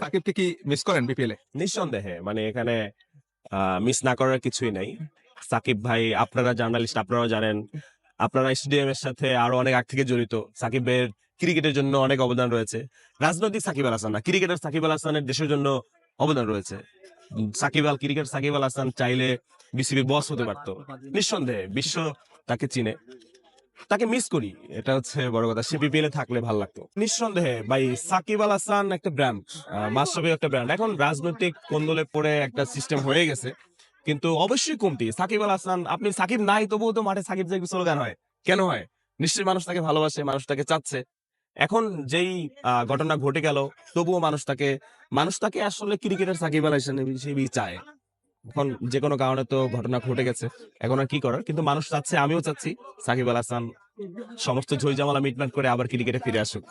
সাকিবকে কি মিস করেন নিঃসন্দেহে মানে এখানে মিস না করার কিছুই নাই। সাকিব ভাই, আপনারা জার্নালিস্ট আপনারাও জানেন। আপনারা সাথে আরও অনেক আগ থেকে জড়িত। সাকিবের ক্রিকেটের জন্য অনেক অবদান রয়েছে। রাজনৈতিক সাকিব আল হাসান না, ক্রিকেটের সাকিব আল হাসানের দেশের জন্য অবদান রয়েছে। সাকিব আল ক্রিকেট সাকিব আল হাসান চাইলে বিসিবি বস হতে পারতো। নিঃসন্দেহে, বিশ্ব তাকে চিনে। তাকে মিস করি। এটা হচ্ছে বড় কথা। সে বিপিএল এ থাকলে ভালো লাগতো। নিঃসন্দেহে, ভাই, সাকিব আল হাসান একটা ব্র্যান্ড মাস্টারবি একটা ব্র্যান্ড এখন রাজনৈতিক কোন্দলে পড়ে একটা সিস্টেম হয়ে গেছে। কিন্তু অবশ্যই কমতি। সাকিব আল হাসান, আপনি সাকিব নাই, তবুও তো মাঠে সাকিব জাকিব স্লোগান হয়। কেন হয়? নিশ্চয়ই মানুষ তাকে ভালোবাসে, মানুষ তাকে চাচ্ছে। এখন যেই ঘটনা ঘটে গেল, তবুও মানুষ তাকে মানুষ তাকে আসলে ক্রিকেটের সাকিব আল হাসান চায়। এখন যে কোনো কারণে তো ঘটনা ঘটে গেছে। এখন আর কি করার? কিন্তু মানুষ চাচ্ছে, আমিও চাচ্ছি, সাকিব আল হাসান সমস্ত ঝই জামালা মিটমাট করে আবার ক্রিকেটে ফিরে আসুক।